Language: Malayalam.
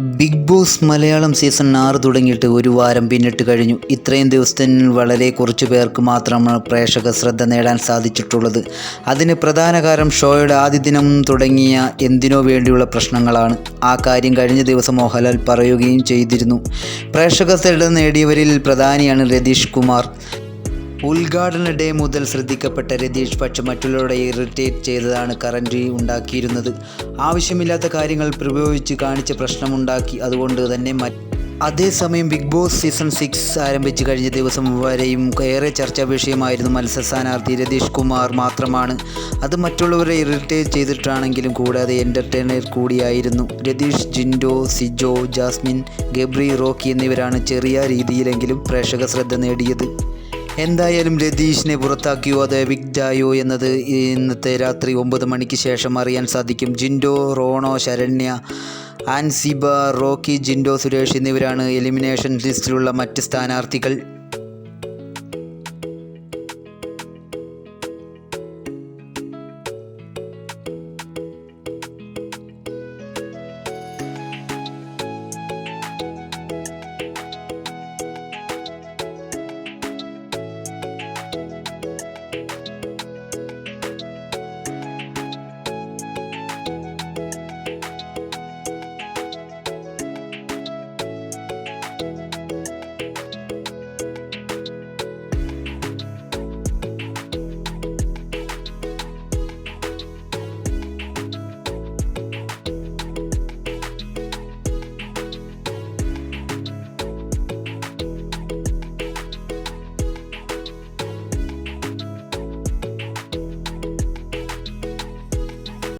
ബിഗ് ബോസ് മലയാളം സീസൺ ആറ് തുടങ്ങിയിട്ട് ഒരു വാരം പിന്നിട്ട് കഴിഞ്ഞു. ഇത്രയും ദിവസത്തിൽ വളരെ കുറച്ച് പേർക്ക് മാത്രമാണ് പ്രേക്ഷക ശ്രദ്ധ നേടാൻ സാധിച്ചിട്ടുള്ളത്. അതിന് പ്രധാന കാരണം ഷോയുടെ ആദ്യ ദിനം തുടങ്ങിയ എന്തിനോ വേണ്ടിയുള്ള പ്രശ്നങ്ങളാണ്. ആ കാര്യം കഴിഞ്ഞ ദിവസം മോഹൻലാൽ പറയുകയും ചെയ്തിരുന്നു. പ്രേക്ഷക ശ്രദ്ധ നേടിയവരിൽ പ്രധാനിയാണ് രതീഷ് കുമാർ. ഉദ്ഘാടന ഡേ മുതൽ ശ്രദ്ധിക്കപ്പെട്ട രതീഷ് പക്ഷെ മറ്റുള്ളവരുടെ ഇറിറ്റേറ്റ് ചെയ്തതാണ് കറന്റ് ഉണ്ടാക്കിയിരുന്നത്. ആവശ്യമില്ലാത്ത കാര്യങ്ങൾ പ്രയോഗിച്ച് കാണിച്ച് പ്രശ്നമുണ്ടാക്കി. അതുകൊണ്ട് തന്നെ അതേസമയം ബിഗ് ബോസ് സീസൺ സിക്സ് ആരംഭിച്ച് കഴിഞ്ഞ ദിവസം വരെയും ഏറെ ചർച്ചാ വിഷയമായിരുന്നു മത്സര സ്ഥാനാർത്ഥി രതീഷ് കുമാർ മാത്രമാണ്. അത് മറ്റുള്ളവരെ ഇറിറ്റേറ്റ് ചെയ്തിട്ടാണെങ്കിലും കൂടാതെ എന്റർടൈനർ കൂടിയായിരുന്നു. രതീഷ് ജിൻഡോ സിജോ ജാസ്മിൻ ഗബ്രി റോക്കി എന്നിവരാണ് ചെറിയ രീതിയിലെങ്കിലും പ്രേക്ഷക ശ്രദ്ധ നേടിയത്. എന്തായാലും രതീഷിനെ പുറത്താക്കിയോ അത് വിഗ്ഡായോ എന്നത് ഇന്നത്തെ രാത്രി ഒമ്പത് മണിക്ക് ശേഷം അറിയാൻ സാധിക്കും. ജിൻഡോ റോണോ ശരണ്യ ആൻസിബ റോക്കി ജിൻഡോ സുരേഷ് എന്നിവരാണ് എലിമിനേഷൻ ലിസ്റ്റിലുള്ള മറ്റ് സ്ഥാനാർത്ഥികൾ.